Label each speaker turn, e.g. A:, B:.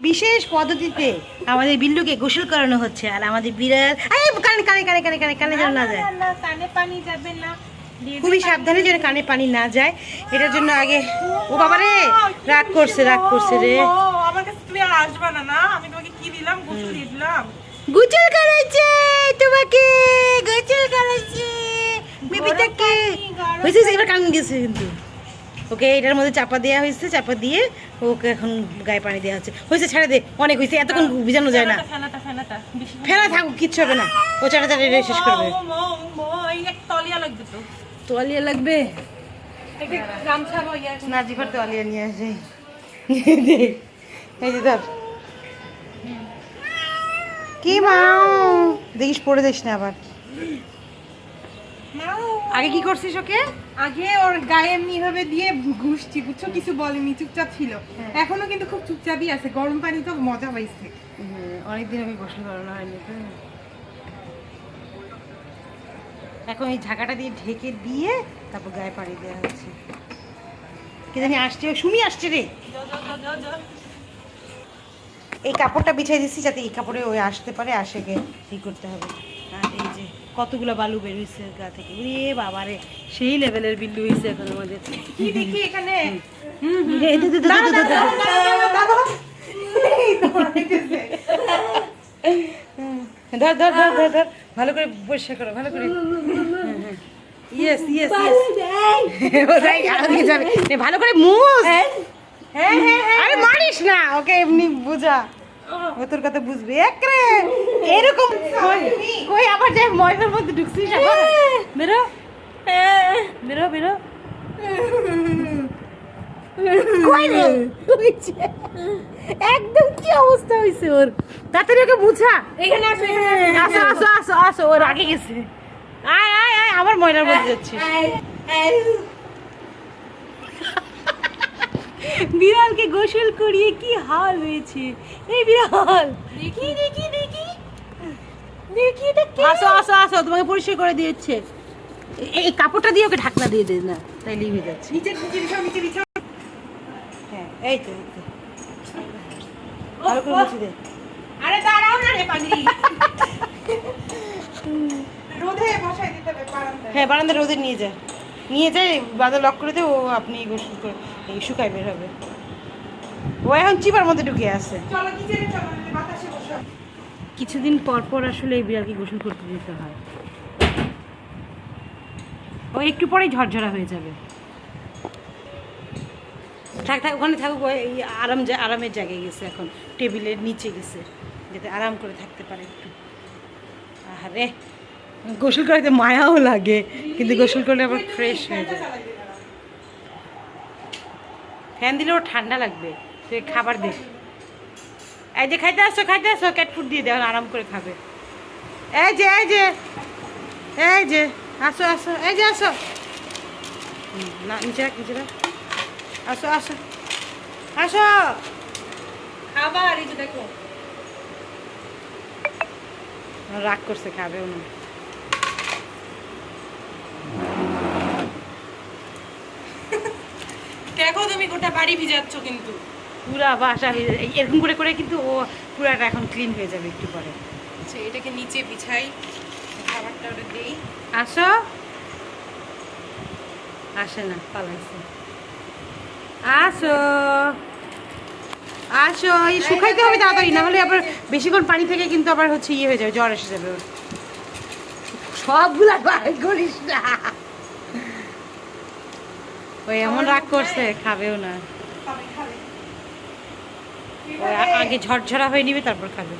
A: বিশেষ পদ্ধতিতে আমাদের বিল্লুকে গোসল করানো হচ্ছে আর আমাদের বিড়াল কানে কানে কানে কানে কানে কানে যেন না যায়।
B: কানে পানি যাবে না।
A: খুবই সাবধানে যেন কানে পানি না যায়। এটার জন্য আগে ও বাবা রে রাগ করছে রাগ করছে রে।
B: ও, আমার কাছে তুমি আর আসবা না না? আমি তোমাকে কি দিলাম? গোসল দিলাম।
A: গোসল করাইছে তোমাকে গোসল করাইছে। বেবিটাকে হয়েছে এবার কান গেছে কিন্তু। ওকে এটার মধ্যে চাপা দেওয়া হয়েছে চাপা দিয়ে ওকে এখন গায়ে পানি দেওয়া হচ্ছে। হয়েছে ছেড়ে দে অনেক হয়েছে এতক্ষণ ভিজানো যায় না। ফেলা থাকুক কিচ্ছু হবে না। ও চাটা চাটা এটা শেষ করবে
B: মো, মো, মো,
A: তোয়ালিয়া লাগবে তোয়ালিয়া নিয়ে আসে। এই যে ধর। কি মাও দেখিস পড়ে দিস না আবার। আগে কি করছিস ওকে?
B: আগে ওর গায়ে এমনি ভাবে দিয়ে ঘুষছি বুঝছ কিছু বলেনি চুপচাপ ছিল। এখনও কিন্তু খুব চুপচাপই আছে গরম পানি তো মজা পাইছে।
A: অনেকদিন আমি গোসল করানো হয়নি তো। এখন এই ঝাঁকাটা দিয়ে ঢেকে দিয়ে তারপর গায়ে পানি দেওয়া হচ্ছে। কে জানি আসছে সুমি আসছে রে। এই কাপড়টা বিছাই দিচ্ছি যাতে এই কাপড়ে ওই আসতে পারে আসে গে এই করতে হবে। আর এই যে কতগুলো বালু বেরোইছে গা থেকে? রে বাবা রে সেই লেভেলের বিল্লু হয়েছে এখন আমাদের।
B: কি দেখি এখানে।
A: ধর ধর ধর ধর ধর। ভালো করে পরিষ্কার করো ভালো করে। ইয়েস ইয়েস ইয়েস যাবে। ভালো করে মুছ।
B: হ্যাঁ হ্যাঁ হ্যাঁ।
A: আরে মারিস না ওকে এমনি বুঝা। ও তোর কথা বুঝবে। একরে এরকম কই আবার যাই ময়দার মধ্যে ঢুকছিস বেরো। বেরো বেরো। একদম কি অবস্থা হয়েছে ওর? তাড়াতাড়ি ওকে বুঝা।
B: এখানে আসো এখানে আসো।
A: আসো আসো আসো আসো ওর আগে গেছে। আয় আয় আয় আবার ময়দার মধ্যে যাচ্ছিস। বিড়ালকে গোসল করিয়ে কি হাল হয়েছে? এই বিড়াল!
B: দেখি দেখি দেখি।
A: দেখি এটা কে? আসো আসো আসো তোমাকে পরিষ্কার করে দিয়েছে। এই- কাপড়টা দিয়ে ওকে ঢাকনা দিয়ে দে না তাই লিভে যাচ্ছে।
B: নিচে নিচে বিছাও নিচে বিছাও।
A: হ্যাঁ এই তো। ভালো করে মুছে দে।
B: আরে দাঁড়াও না রে পানি রোদে বসাই দিতে হবে বারান্দায়।
A: হ্যাঁ বারান্দা রোদে নিয়ে যায় নিয়ে যায় বাদা লক করে দে ও আপনি গোসল করে এই শুকায় বের হবে। ও এখন চিপার মধ্যে ঢুকে আছে। কিছুদিন পর পর আসলে এই বিড়ালকে গোসল করতে দিতে হয়। ও একটু পরেই ঝরঝরা হয়ে যাবে। থাক থাক ওখানে থাকুক আরাম আরামের জায়গায় গেছে এখন। টেবিলের নিচে গেছে যাতে আরাম করে থাকতে পারে একটু। আরে গোসল করাতে মায়াও লাগে কিন্তু গোসল করলে আবার ফ্রেশ হয়ে যায়। ফ্যান দিলে ওর ঠান্ডা লাগবে তুই খাবার দে। এই যে খাইতে আসো খাইতে আসো ক্যাট ফুড দিয়ে দেও আরাম করে খাবে। এই যে এই যে এই যে আসো আসো এই যে আসো। না নিচে রাখ নিচে রাখ। আসো আসো আসো।
B: খাবার এই যে দেখো।
A: রাগ করছে খাবেও না
B: দেখো তুমি গোটা বাড়ি ভিজাচ্ছ কিন্তু।
A: পুরা বাসা এরকম করে করে কিন্তু ও পুরাটা এখন ক্লিন হয়ে যাবে একটু পরে।
B: আচ্ছা এটাকে নিচে বিছাই খাবারটা ওটা দেই।
A: আসো। আসে না পালাইছে। আসো। আসো এই শুকাইতে হবে তাড়াতাড়ি না হলে আবার বেশিক্ষণ পানি থেকে কিন্তু আবার হচ্ছে ইয়ে হয়ে যাবে জ্বর এসে যাবে। সবগুলা করিস না। ওই এমন রাগ করছে খাবেও না। আগে ঝরঝরা হয়ে নিবে তারপর খাবে।